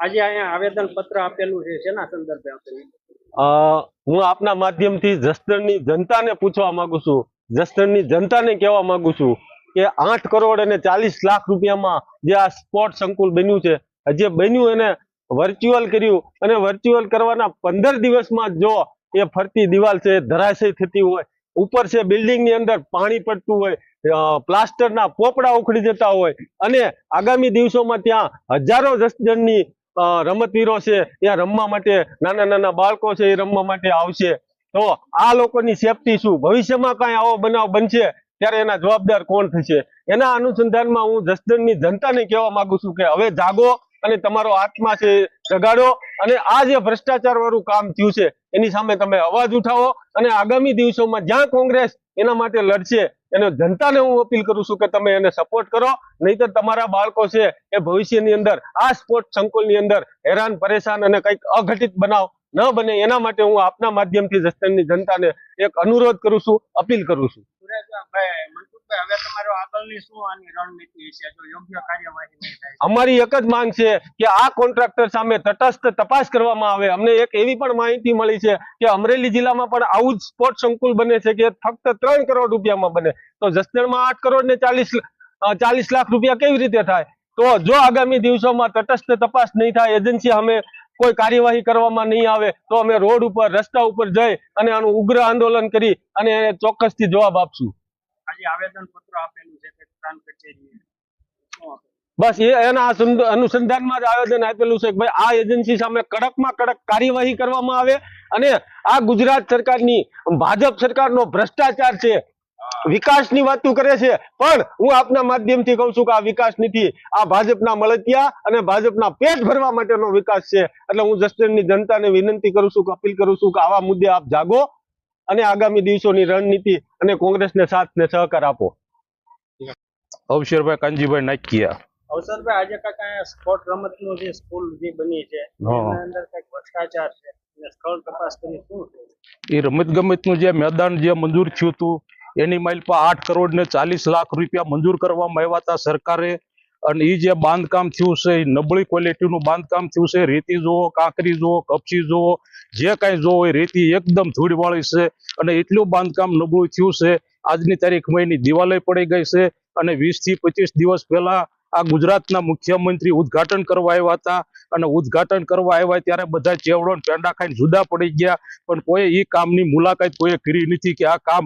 આજે અહીંયા આવેદન પત્ર આપેલું છે, શેના સંદર્ભે આપેલું? હું આપના માધ્યમથી જસદણની જનતાને પૂછવા માંગુ છું. જસદણની જનતાને કહેવા માંગુ છું કે આઠ કરોડ અને ચાલીસ લાખ રૂપિયામાં જે આ સ્પોર્ટ સંકુલ બન્યું છે, જે બન્યું એને વર્ચ્યુઅલ કર્યું અને વર્ચ્યુઅલ કરવાના પંદર દિવસમાં જો એ ફરતી દિવાલ છે, ધરાશય થતી હોય, ઉપર છે બિલ્ડિંગની અંદર પાણી પડતું હોય પ્લાસ્ટરના પોપડા ઉખડી જતા હોય અને આગામી દિવસોમાં ત્યાં હજારો જસદણની રમતવીરો છે ત્યાં રમવા માટે નાના નાના બાળકો છે, એ રમવા માટે આવશે. તો આ લોકોની સેફટી શું? ભવિષ્યમાં કાંઈ આવો બનાવ બનશે, ત્યારે એના જવાબદાર કોણ થશે? એના અનુસંધાનમાં હું જસદણની જનતાને કહેવા માંગુ છું કે હવે જાગો અને તમારો આત્મા છે એ જગાડો અને આ જે ભ્રષ્ટાચાર વાળું કામ થયું છે, એની સામે તમે અવાજ ઉઠાવો અને આગામી દિવસોમાં જ્યાં કોંગ્રેસ એના માટે લડશે. એને જનતાને હું અપીલ કરું છું કે તમે એને સપોર્ટ કરો. નહીતર તમારા બાળકો છે એ ભવિષ્યની અંદર, આ સ્પોર્ટ સંકુલની અંદર હેરાન, પરેશાન અને કંઈક અઘટિત બનાવ ન બને. એના માટે હું આપના માધ્યમથી જસદણની જનતાને એક અનુરોધ કરું છું, અપીલ કરું છું. અમારી એક જ માંગ છે કે આ કોન્ટ્રાક્ટર સામે તટસ્થ તપાસ કરવામાં આવે. અમને એક એવી પણ માહિતી મળી છે કે અમરેલી જિલ્લામાં પણ આવું જ સ્પોર્ટ સંકુલ બને છે કે ફક્ત ત્રણ કરોડ રૂપિયામાં બને. તો જસદણમાં આઠ કરોડ ને ચાલીસ ચાલીસ લાખ રૂપિયા કેવી રીતે થાય? તો જો આગામી દિવસોમાં તટસ્થ તપાસ નહીં થાય, એજન્સી અમે કોઈ કાર્યવાહી કરવામાં નહીં આવે, તો અમે રોડ ઉપર, રસ્તા ઉપર જઈ અને આનું ઉગ્ર આંદોલન કરી અને એને ચોક્કસથી જવાબ આપશું. આજે આવેદન પત્ર આપેલું છે તે પ્રાંત કચેરીએ. શું આપેલું? બસ એ એના અનુસંધાનમાં જ આવેદન આપેલું છે કે ભાઈ આ એજન્સી સામે કડકમાં કડક કાર્યવાહી કરવામાં આવે અને આ ગુજરાત સરકારની ભાજપ સરકારનો ભ્રષ્ટાચાર છે વિકાસની વાતો કરે છે. પણ હું આપના માધ્યમથી કહું છું કે આ વિકાસ નથી. આ ભાજપના મળતિયા અને ભાજપના પેટ ભરવા માટેનો વિકાસ છે. એટલે હું જસદણની જનતાને વિનંતી કરું છું કે અપીલ કરું છું કે આવા મુદ્દે આપ જાગો. અને આગામી દિવસોની રણનીતિ અને કોંગ્રેસને સાથ ને સહકાર આપો. અવસરભાઈ કાનજીભાઈ નાખિયા. અવસરભાઈ આજે કાંઈક સ્પોર્ટ રમતનું જે સ્કૂલ જે બની છે એના અંદર કંઈક ભ્રષ્ટાચાર છે. એને સ્થળ તપાસ કરી શું એ રમત ગમતનું જે મેદાન જે મંજૂર થયું હતું એની માઇલ પર આઠ કરોડ ને ચાલીસ લાખ રૂપિયા મંજૂર કરવામાં આવ્યા હતા સરકારે. અને એ જે બાંધકામ થયું છે એ નબળી ક્વોલિટીનું બાંધકામ થયું છે. રેતી જુઓ કાંકરી જુઓ કપચી જુઓ જે કાંઈ જો હોય રેતી એકદમ ધૂળવાળી છે અને એટલું બાંધકામ નબળું થયું છે. આજની તારીખમાં એની દિવાલે પડી ગઈ છે અને વીસથી પચીસ દિવસ પહેલા આ ગુજરાતના મુખ્યમંત્રી ઉદ્ઘાટન કરવા આવ્યા હતા. અને ઉદ્ઘાટન કરવા આવ્યા ત્યારે બધા ચેવડો પેંડા ખાઈને જુદા પડી ગયા. પણ કોઈ એ કામની મુલાકાત કોઈએ કરી નથી કે આ કામ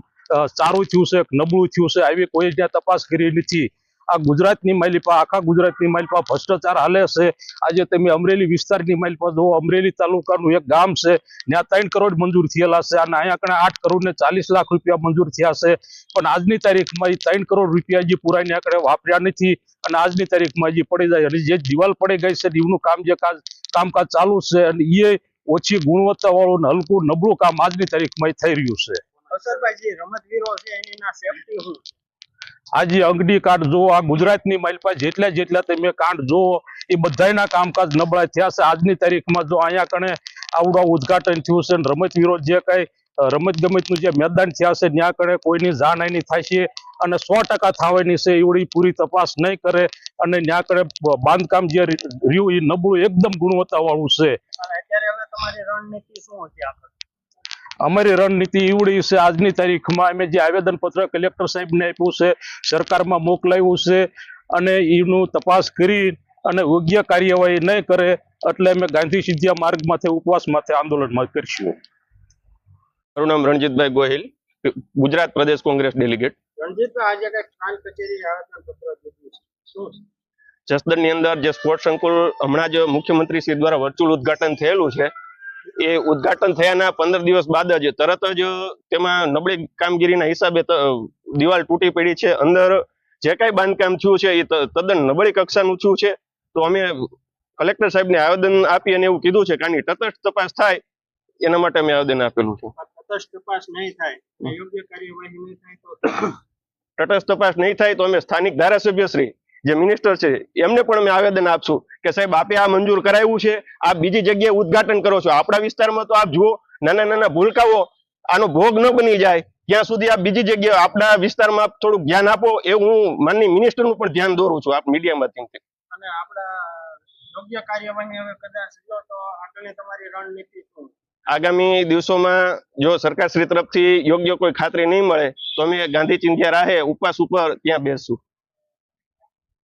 સારું થયું છે નબળું થયું છે. આવી કોઈ ત્યાં તપાસ કરી નથી. આ ગુજરાતની માલિપા આખા ગુજરાતની માલિપા ભ્રષ્ટાચાર હાલે છે. આજે તમે અમરેલી વિસ્તારની માલિપા જુઓ, અમરેલી તાલુકાનું એક ગામ છે. ત્યાં ત્રણ કરોડ મંજૂર થયેલા છે. અને અહીંયા આઠ કરોડ ને ચાલીસ લાખ રૂપિયા મંજૂર થયા છે. પણ આજની તારીખમાં એ ત્રણ કરોડ રૂપિયા જે પુરાઈને આંકડે વાપર્યા નથી. અને આજની તારીખમાં જે પડી જાય. અને જે દિવાલ પડી ગઈ છે, દીવનું કામ જે કાજ, કામકાજ ચાલુ છે. અને એ ઓછી ગુણવત્તા વાળું હલકું નબળું કામ આજની તારીખમાં થઈ રહ્યું છે. રમતવીરો છે, એની સેફટી આજે અંગડી કાર્ડ જુઓ આ ગુજરાતની માલપા જેટલા જેટલા તમે કાંડ જુઓ એ બધાના કામકાજ નબળા થયા છે. આજની તારીખમાં જો અહીંયા કણે આવડા ઉદઘાટન થયું છે રમતવીરો જે કઈ રમત ગમતનું જે મેદાન થયા છે, ત્યાં કણે કોઈની જાનહાની થાય છે અને સો ટકા થવાની છે એવડી પૂરી તપાસ નહીં કરે અને ત્યાં કણે બાંધકામ જે રહ્યું એ નબળું એકદમ ગુણવત્તા વાળું છે તમારી રણનીતિ શું હતી અમારી રણનીતિ એવડી છે. આજની તારીખમાં અમે જે આવેદન પત્ર કલેક્ટર સાહેબને આપ્યું છે સરકારમાં મોકલાવ્યું છે અને એનું તપાસ કરી અને યોગ્ય કાર્યવાહી નહીં કરે એટલે અમે ગાંધી સિદ્ધિયા માર્ગમાંથી ઉપવાસ માથે આંદોલનમાં કરીશું. મારું નામ રણજીતભાઈ ગોહિલ ગુજરાત પ્રદેશ કોંગ્રેસ ડેલિગેટ. રણજીતભાઈ આજે કચેરી જસદણની અંદર જે સ્પોર્ટ સંકુલ હમણાં જ મુખ્યમંત્રી શ્રી દ્વારા વર્ચ્યુઅલ ઉદઘાટન થયેલું છે. એ ઉદ્ઘાટન થયાના પંદર દિવસ બાદ જ તરત જ તેમાં નબળી કામગીરીના હિસાબે દિવાલ તૂટી પડી છે. અંદર જે કાંઈ બાંધકામ થયું છે એ તદ્દન નબળી કક્ષાનું થયું છે. તો અમે કલેક્ટર સાહેબને આવેદન આપી અને એવું કીધું છે કારણ કે તટસ્થ તપાસ થાય એના માટે અમે આવેદન આપેલું છે. તટસ્થ તપાસ નહીં થાય યોગ્ય કાર્યવાહી નહીં થાય તો તટસ્થ તપાસ નહીં થાય તો અમે સ્થાનિક ધારાસભ્ય શ્રી જે મિનિસ્ટર છે એમને પણ અમે આવેદન આપશું કે સાહેબ આપે આ મંજૂર કરાવ્યું છે આપ બીજી જગ્યાએ ઉદઘાટન કરો છો. આપણા વિસ્તારમાં તો આપ જુઓ નાના નાના ભૂલકાઓ આનો ભોગ ન બની જાય ત્યાં સુધી આપ બીજી જગ્યાએ આપણા વિસ્તારમાં આપ થોડુંક ધ્યાન આપો એ હું માનની મિનિસ્ટરનું પણ ધ્યાન દોરું છું આપ મીડિયા માધ્યમથી. અને આપણા યોગ્ય કાર્યવાહી હવે કદાચ લો તો આગળની તમારી રણનીતિ શું? આગામી દિવસોમાં જો સરકારશ્રી તરફથી યોગ્ય કોઈ ખાતરી નહીં મળે તો અમે ગાંધી ચિંધ્યા રાહે ઉપવાસ ઉપર ત્યાં બેસશું.